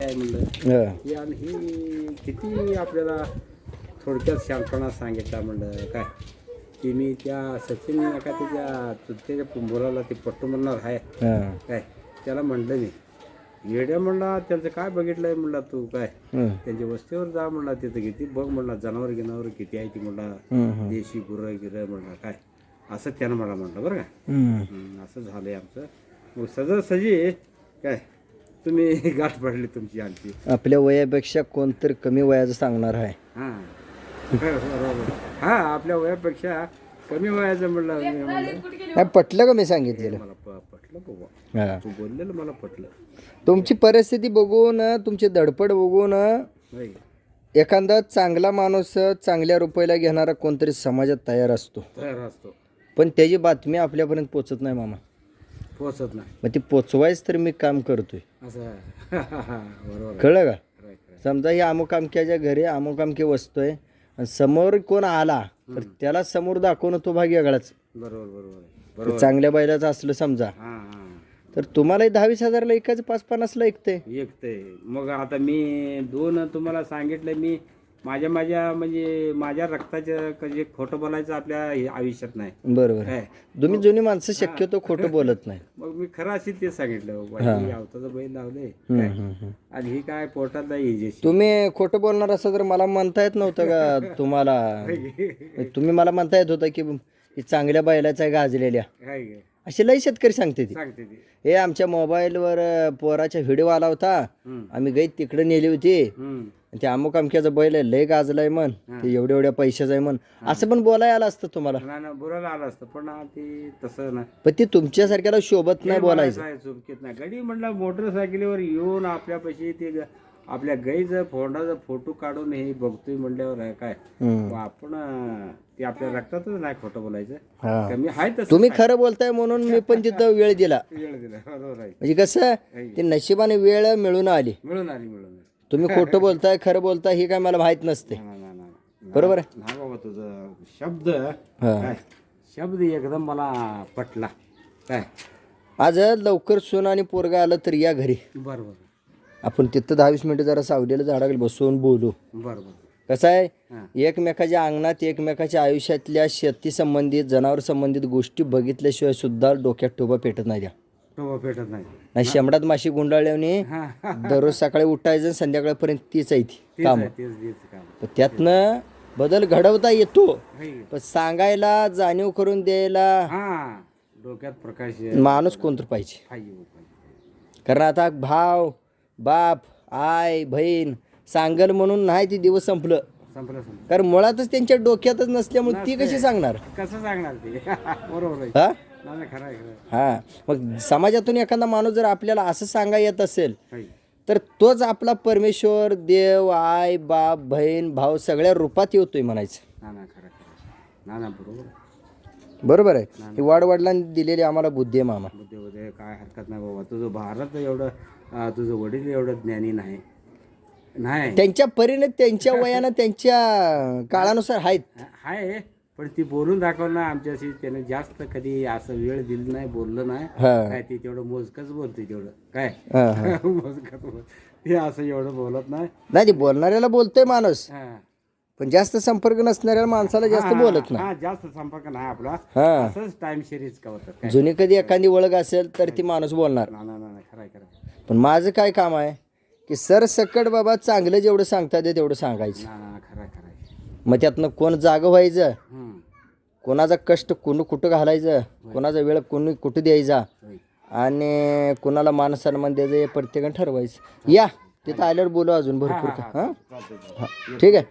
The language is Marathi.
काय म्हणलं? हं. आणि ही किती आपल्याला थोडक्यात शांतपणा सांगितला म्हणलं काय? की मी त्या सचिन एका त्याच्या चुलत्याच्या मुलाला ते पट्टू म्हणणार आहे. काय? त्याला म्हणलं मी. येड्या म्हणला त्यांचं काय बघितलंय म्हणला तू काय. त्यांच्या वस्तीवर जा म्हणला तिथं किती बघ म्हणला जनावर गिनावर किती आहे ती म्हणला. देशी गुरं गिरं म्हणला काय? असं त्यानं मला म्हणलं बरं का? असं झालंय आमचं. मग सहजासहजी काय? तुम्ही गाठ पडली तुमची आमची आपल्या वयापेक्षा कोणतरी कमी वयाचं सांगणार आहे. हां. बरोबर हा आपल्या वयापेक्षा कमी वयाचं म्हणलं मी म्हणलं. नाही पटलं का मी सांगितलेलं? मला प- पटलं बाबा. हां. तू बोललेलं मला पटलं. तुमची परिस्थिती बघून तुमची धडपड बघून नाही एखादा चांगला माणूस चांगल्या रुपयाला घेणारा कोणतरी समाजात तयार असतो. तयार असतो. पण त्याची बातमी आपल्यापर्यंत पोचत नाही मामा. पोचत नाही. मग ती पोचवायच तर मी काम करतोय. असं बरोबर. आहे. कळलं का. समजा ही अमुक अमक्याच्या घरी अमुक अमके वस्तू आहे आणि समोर कोण आला तर त्याला समोर दाखवणं तो भाग वेगळाच. बरोबर बरोबर आहे. बरोबर. चांगल्या बैलाचं असलं समजा. हां हां. तर तुम्हालाही दहावीस हजारला एकाच पाच पन्नासला ऐकते एक ते मग आता मी दोन तुम्हाला सांगितलं मी माझ्या माझ्या म्हणजे माझ्या रक्ताचं म्हणजे खोटं बोलायचं आपल्या हे आयुष्यात नाही. बरोबर. काय तुम्ही जुनी माणसं शक्यतो खोटं बोलत नाही. मग मी खरं असेल ते सांगितलं बाई आवताचं बैल लावले हम्म. आणि ही काय पोटात नाही तुम्ही खोटं बोलणार असं तर मला म्हणता येत नव्हतं का तुम्हाला? तुम्ही मला म्हणता येत होतं की ही चांगल्या बैलाच्या आहे गाजलेल्या काय? असे लई शेतकरी सांगते ती. सांगते ती. हे आमच्या मोबाईलवर पोराचा व्हिडिओ आला होता. हम्म, आम्ही गाई तिकडे नेली होती. हम्म. ते अमुक अमक्याचं बैल आहे, लय गाजलाय म्हण. ते एवढ्या एवढ्या पैशाचं आहे म्हण. असं पण बोलायला आलं असतं तुम्हाला? नाही ना बोलायला आलं असतं पण ते तसं ना. पण ते तुमच्यासारख्याला शोभत नाही बोलायचं. चुकीत नाही. मोटरसायकलीवर येऊन आपल्यापाशी ते ग- आपल्या गाईचं फोंडाचा फोटो काढून हे बघतोय म्हणल्यावर आहे काय. मग आपण अं, ते आपल्या रक्तातच नाही खोटं बोलायचं. हा. कमी आहे तसं तुम्ही खरं बोलताय म्हणून मी पण तिथं वेळ दिला. वेळ दिला. बरोबर आहे म्हणजे कसं ते नशिबाने वेळ मिळून आली. मिळून आली मिळून आली. तुम्ही खोटं बोलताय खरं बोलताय हे काय मला माहीत नसते. ना, ना, ना, ना. बरोबर आहे? बाबा तुझं शब्द हा. काय? शब्द एकदम मला पटला. काय? आज लवकर सोन आणि पोरगा आलं तर या घरी. बरोबर आपण तिथं दहा वीस मिनिटं जरा सावलीला झाडाखाली बसून बोलू. बरोबर कसं आहे. एकमेकाच्या अंगणात एकमेकाच्या आयुष्यातल्या शेती संबंधित जनावर संबंधित गोष्टी बघितल्याशिवाय सुद्धा डोक्यात टोबा पेटत नाही पेटत नाही. नाही शेंबडात माशी गुंडाळल्याने. दररोज सकाळी उठायचं आणि संध्याकाळपर्यंत तीच आहे ती काम. त्यातनं बदल घडवता येतो. पण सांगायला जाणीव करून द्यायला डोक्यात प्रकाश माणूस हो, पाहिजे. कारण आता भाव बाप आय बहीण सांगल म्हणून नाही ते दिवस संपलं. संपलं संपलं. कारण मुळातच त्यांच्या डोक्यातच नसल्यामुळे ती कशी सांगणार? कसं सांगणार ते? बरोबर आहे. हा? नाही नाही, खरं आहे खरं आहे. हा. मग समाजातून एखादा माणूस जर आपल्याला असं सांगा येत असेल हाय. तर तोच आपला परमेश्वर देव आय बाप बहीण भाव सगळ्या रूपात येतोय म्हणायचं. ना ना खरं खरं. ना ना बरोबर आहे. बरोबर आहे. ही वाडवडिलांनी दिलेली आम्हाला बुद्धी आहे मामा. बुद्धी बुद्धी काय हरकत नाही बाबा. तुझं भारत एवढं तुझं वडील एवढं ज्ञानी नाही. नाही. त्यांच्या परीने त्यांच्या वयानं त्यांच्या काळानुसार आहेत. आहे पण ती बोलून दाखवलं ना आमच्याशी. त्याने जास्त कधी असं वेळ दिली नाही बोललं नाही. हा. काय ते तेवढं मोजकच बोलते तेवढं. काय. मोजकच बोल. ते असं एवढं बोलत नाही. नाही ते बोलणाऱ्याला बोलतोय माणूस. हा. पण जास्त संपर्क नसणाऱ्या माणसाला जास्त बोलत नाही. हा जास्त संपर्क नाही आपला. हा. असंच टाइम शेरीज का होतं. काय? जुनी कधी एखादी ओळख असेल तर ती माणूस बोलणार. ना ना ना ना, खरं आहे, खरं आहे. पण माझं काय काम आहे की सर सकट बाबा चांगलं जेवढं सांगता येते तेवढं सांगायचं. खरं. मग त्यातनं कोण जागं व्हायचं. कोणाचा कष्ट कोण कुठं घालायचं? कोणाचा वेळ कोणी कुठं द्यायचा. आणि कोणाला मान सन्मान द्यायचं हे प्रत्येकानं ठरवायचं. या तिथं आल्यावर बोलू अजून भरपूर हां. हां ठीक आहे.